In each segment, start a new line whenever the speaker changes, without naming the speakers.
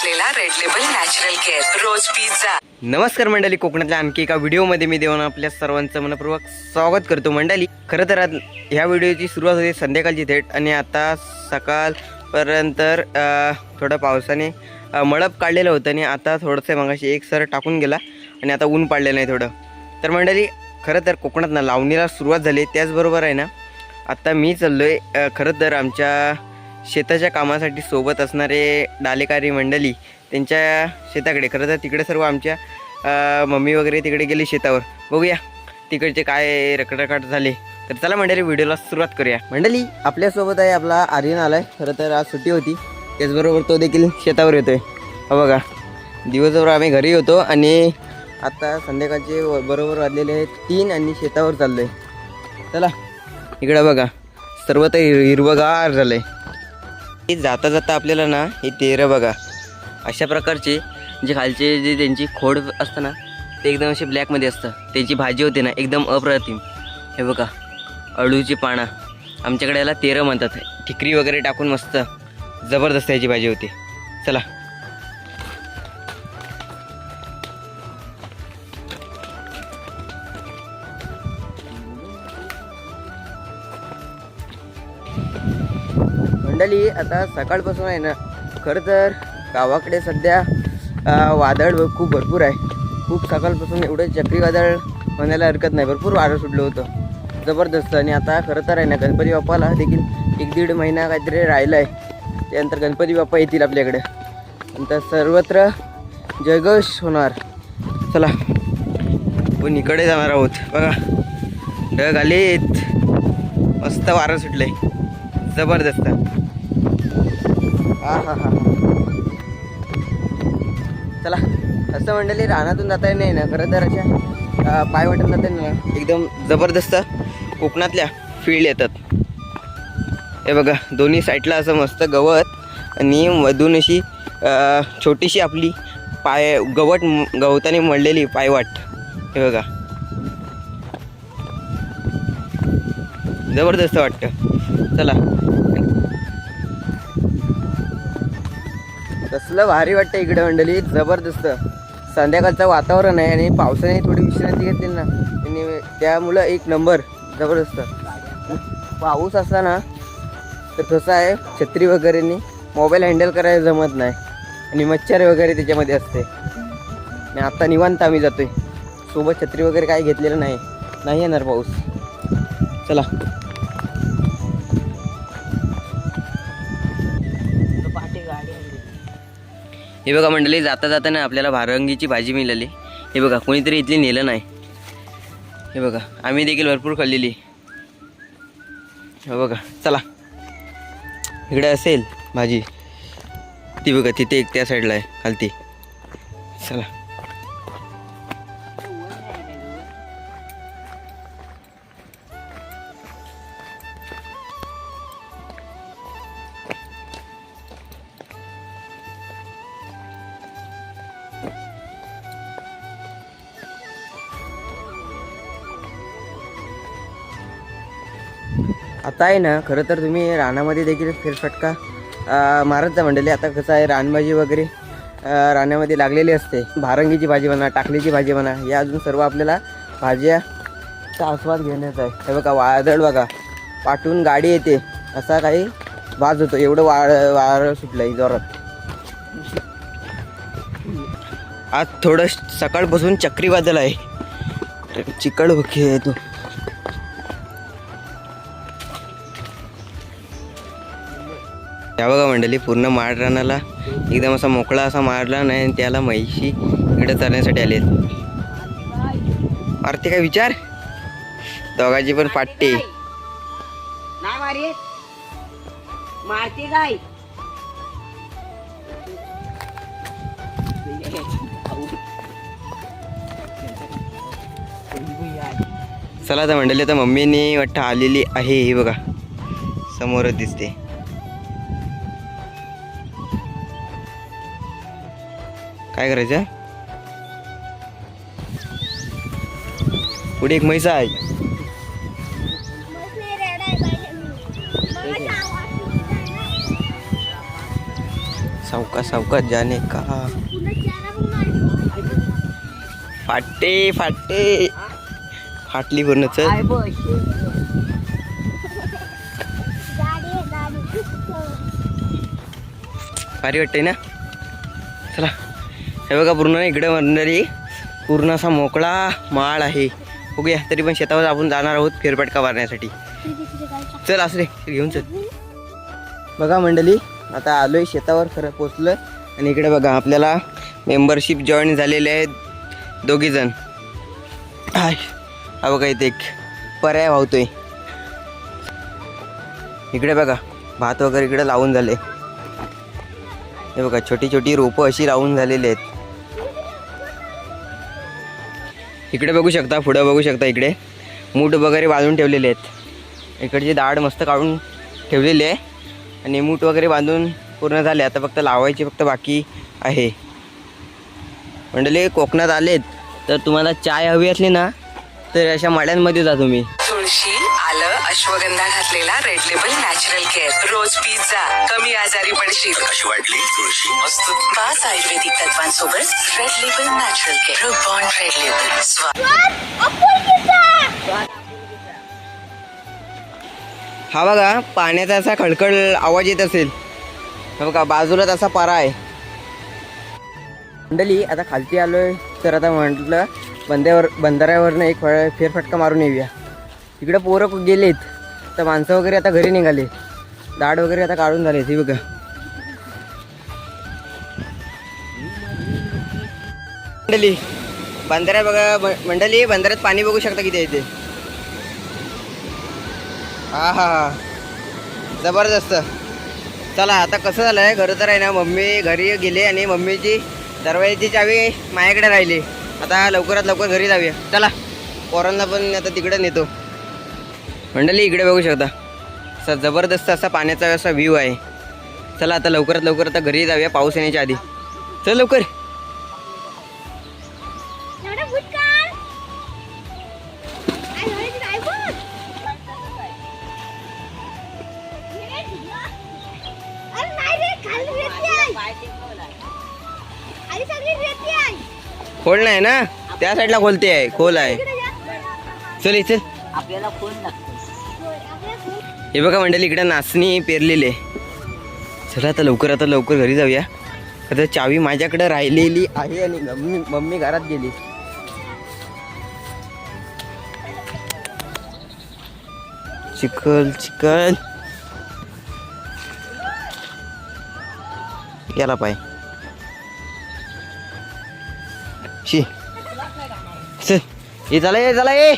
असलेला red label natural care रोज pizza
नमस्कार मंडळी कोकणातल्या आणखी एका व्हिडिओमध्ये मी देऊन आपल्या सर्वांचं मनपूर्वक स्वागत करतो. मंडळी खरं तर आज ह्या व्हिडिओची सुरुवात होती संध्याकाळची थेट आणि आता सकाळपर्यंत थोडं पावसाने मळप काढलेलं होतं आणि आता थोडंसं मगाशी एक सर टाकून गेला आणि आता ऊन पाडलेलं आहे थोडं. तर मंडळी खरं तर कोकणात ना लावणीला सुरुवात झाली. त्याचबरोबर आहे ना आत्ता मी चाललो आहे खरं तर आमच्या शेताच्या कामासाठी सोबत असणारे डालेकारी मंडळी त्यांच्या शेताकडे खरं तर तिकडे सर्व आमच्या मम्मी वगैरे तिकडे गेली शेतावर. बघूया तिकडचे काय रखडखाट झाले. तर चला मंडळी व्हिडिओला सुरुवात करूया. मंडळी आपल्यासोबत आहे आपला आर्यन आलाय. खरं तर आज सुट्टी होती. त्याचबरोबर तो देखील शेतावर येतोय. हा बघा दिवसभर आम्ही घरी होतो आणि आता संध्याकाळचे बरोबर वाजलेले आहेत तीन आणि शेतावर चाललोय. चला इकडं बघा सर्वत्र तर हिरवगार झालंय. आहे जाता जाता आपल्याला ना हे तेरं बघा. अशा प्रकारचे जे खालचे जे त्यांची खोड असतं ना ते एकदम असे ब्लॅकमध्ये असतं. त्याची भाजी होते ना एकदम अप्रतिम. हे बघा अळूची पानं. आमच्याकडे याला तेरं म्हणतात. ठिकरी वगैरे टाकून मस्त जबरदस्त याची भाजी होती. चला. मंडळी आता सकाळपासून आहे ना खरं तर गावाकडे सध्या वादळ खूप भरपूर आहे. खूप सकाळपासून एवढं चक्रीवादळ म्हणायला हरकत नाही. भरपूर वारं सुटलं होतं. जबरदस्त. आणि आता खरं तर आहे ना गणपती बाप्पाला देखील एक दीड महिना काहीतरी राहिला आहे त्यानंतर गणपती बाप्पा येतील आपल्याकडे. नंतर सर्वत्र जयघोष होणार. चला. पण इकडे जाणार आहोत. बघा. ढग आलेत. मस्त वारं सुटलंय. जबरदस्त. हा हा हा. चला असं मंडळी रानातून जाता नाही ना खरं तर अशा पाय जाता ना एकदम जबरदस्त कोकणातल्या फील्ड येतात. हे बघा दोन्ही साईडला असं मस्त गवत आणि मधून अशी छोटीशी आपली पाय गवत गवताने मळलेली पायवाट. हे बघा. जबरदस्त वाटतं. चला कसलं भारी वाटतं इकडे मंडळी. जबरदस्त. संध्याकाळचं वातावरण आहे आणि पावसाने थोडी विश्रांती घेतली ना. आणि त्यामुळं एक नंबर. जबरदस्त. पाऊस असला ना तर कसं आहे छत्री वगैरेनी मोबाईल हँडल करायला जमत नाही. आणि मच्छर वगैरे त्याच्यामध्ये असते. आणि आत्ता निवांत आम्ही जातोय. सोबत छत्री वगैरे काही घेतलेलं नाही. नाही येणार पाऊस. चला. हे बघा मंडळी जाता जाताना आपल्याला भारंगीची भाजी मिळाली. हे बघा कोणीतरी इथली नेलं नाही. हे बघा आम्ही देखील भरपूर खाल्लेली. हे बघा चला. इकडे असेल भाजी. ती बघा तिथे एक त्या साईडला आहे खालती. चला. आता आहे ना खरं तर तुम्ही रानामध्ये देखील फेरफटका मारत जा मंडळी. आता कसं आहे रानभाजी वगैरे रानामध्ये लागलेली असते. भारंगीची भाजी म्हणा टाकलीची भाजी म्हणा या अजून सर्व आपल्याला भाज्याचा आस्वाद घेण्याचा आहे. हे बघा वादळ बघा. पाठून गाडी येते. असा काही वाज होतो. एवढं वाळ वारं सुटलं आहे जोरात. आज थोडं सकाळपासून चक्रीवादळ आहे. चिकड ओके आहे तो. त्या बघा मंडळी पूर्ण माळ रानाला एकदम असा मोकळा असा मारला नाही आणि त्याला म्हैशी इकडे चरण्यासाठी आले आरती काय विचार? दोघांची पण पाट्टे.
मारते काय
चला आता मंडळी आता मम्मीने वाटतं आलेली आहे ही बघा. समोरच दिसते. काय करायचं? पुढे एक म्हैस आहे. सावका सावका जाने का? फाटे फाटे. फाटली पूर्ण चल. भारी वाटते ना? चला. हे बघा पूर्ण इकडे मंडळी पूर्ण असा मोकळा माळ आहे. ओके तरी पण शेतावर आपण जाणार आहोत फेरपटका मारण्यासाठी. चल असं रे घेऊन चल. बघा मंडळी आता आलोय शेतावर खरं पोचलं आणि इकडे बघा आपल्याला मेंबरशिप जॉईन झालेले आहेत दोघीजण. हाय हा बघा इथे एक पर्याय वाहतोय. इकडे बघा भात वगैरे इकडे लावून झाले. हे बघा छोटी छोटी रोपं अशी लावून झालेली आहेत. इकडे बघू शकता पुढं बघू शकता इकडे. मूठ वगैरे बांधून ठेवलेले आहेत. इकडची डाळ मस्त काढून ठेवलेली आहे. आणि मूठ वगैरे बांधून पूर्ण झाले. आता फक्त लावायची फक्त बाकी आहे. मंडळी कोकणात आलेत. तर तुम्हाला चाय हवी असली ना तर अशा माड्यांमध्ये जा तुम्ही.
तुळशी अश्वगंधा घातलेला रेड लेबल नॅचरल केअर रोज पिझ्झा कमी आजारी पडशील.
कशी वाटली तुळशी. मस्त.
पाच आयुर्वेदिक तत्वांसोबत red label natural care bond red label स्वा
हा बघा पाण्याचा असा खळखळ आवाज येत असेल. हा बघा बाजूला तसा पारा आहे. मंडळी आता खालती आलोय तर आता म्हटलं बंद्यावर बंधाऱ्यावरनं एक फळ फेरफटका मारून येऊया. इकडे पोरं गेलेत. तर माणसं वगैरे आता घरी निघाले. दाढ वगैरे आता काढून झाले हे बघा. मंडली बंधाऱ्या बघा ब- मंडळी बंधाऱ्यात पाणी बघू शकता किती आहे ते हा हा हा. जबरदस्त. चला आता कसं झालं आहे खरं तर आहे ना मम्मी घरी गेले आणि मम्मीची दरवाजाची चावी माझ्याकडे राहिली. आता लवकरात लवकर घरी जाऊया. चला पोरांना पण आता तिकडे नेतो. मंडळी इकडे बघू शकता. असा जबरदस्त असा पाण्याचा असा व्ह्यू आहे. चला आता लवकरात लवकर आता घरी जाऊया पाऊस येण्याच्या आधी. चल लवकर. खोल नाही ना? त्या साईडला खोलते आहे खोल आहे. चल इथे.
आपल्याला कोण लागतो
हे बघा मंडळी इकडे नाचणी पेरलेले चला आता लवकर आता लवकर घरी जाऊया. आता चावी माझ्याकडे राहिलेली आहे आणि मम्मी मम्मी घरात गेली. चिकल चिकन गेला पाय. शी. चला ये चला ये.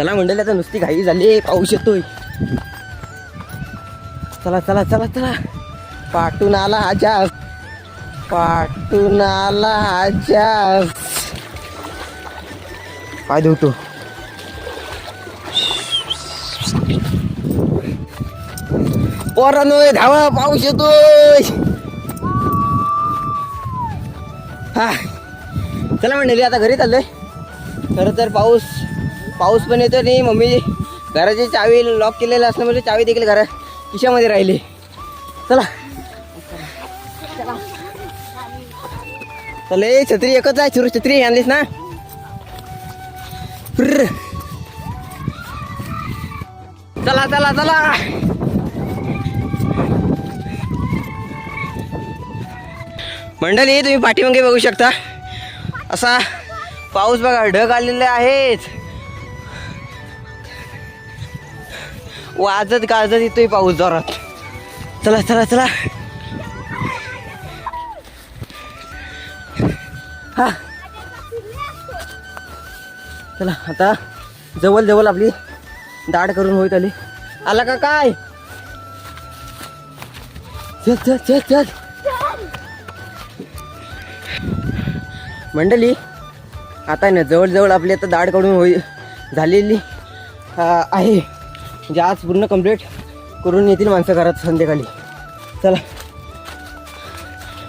चला मंडळी आता नुसती घाई झाली पाऊस येतोय. चला चला चला चला. पाटून आला आजा पाटून आला आजा पाय धुतो. पोरांनो धावा पाऊस येतोय. हा. चला मंडळी आता घरी चाललोय. खरं तर पाऊस पाऊस पण येतो नाही मम्मी घराची चावी लॉक केलेलं असल्यामुळे म्हणजे चावी देखील घरा खिशामध्ये राहिली. चला. चला ए, छत्री एकच आहे चिरू छत्री आणलीस ना? चला चला चला. मंडळी तुम्ही पाठीमागे बघू शकता. असा पाऊस बघा ढग आलेले आहेच वाजत गाजत येतोय पाऊस जोरात. चला चला चला. हा. चला आता जवळ जवळ आपली दाढ करून होईत आली. आला का काय? चल चल चल चल. मंडळी आता आहे ना जवळजवळ आपली आता दाढ काढून होई झालेली आहे. म्हणजे आज पूर्ण कंप्लीट करून येतील माणसं घरात संध्याकाळी. चला.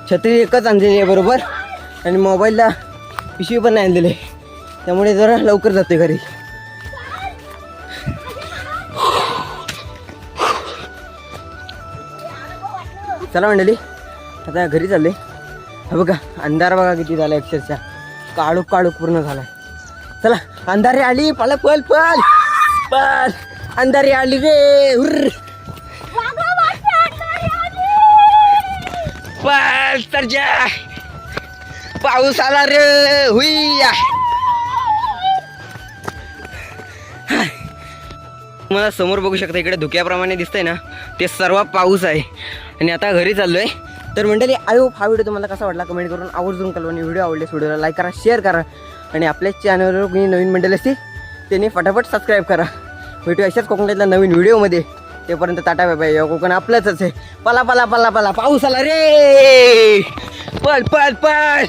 छत्री एकच आणलेली आहे बरोबर? आणि मोबाईलला पिशवी पण नाही आणलेली. त्यामुळे जरा लवकर जाते घरी. चला मंडळी आता घरी चालले हा बघा अंधार बघा किती झाला अक्षरशः. काळूक काळूक पूर्ण झाला चला अंधारे आली पालक पल पल पल अंधारी आली रे हुर्र. तर जा. पाऊस आला रे हुईया. मला समोर बघू शकता इकडे धुक्याप्रमाणे दिसतंय ना ते सर्व पाऊस आहे. आणि आता घरी चाललोय. तर मंडळी आयो हा व्हिडिओ तुम्हाला कसा वाटला कमेंट करून आवर्जून कळवा. आणि व्हिडिओ आवडले व्हिडिओला लाईक करा शेअर करा. आणि आपल्या चॅनलवर कोणी नवीन मंडळी असतील त्यांनी फटाफट सबस्क्राईब करा. भेटू अशाच कोकणातल्या नवीन व्हिडिओमध्ये. तेपर्यंत टाटा बाय या कोकण आपलंच आहे पला पला पला पला. पाऊस आला रे! पळ पळ पळ!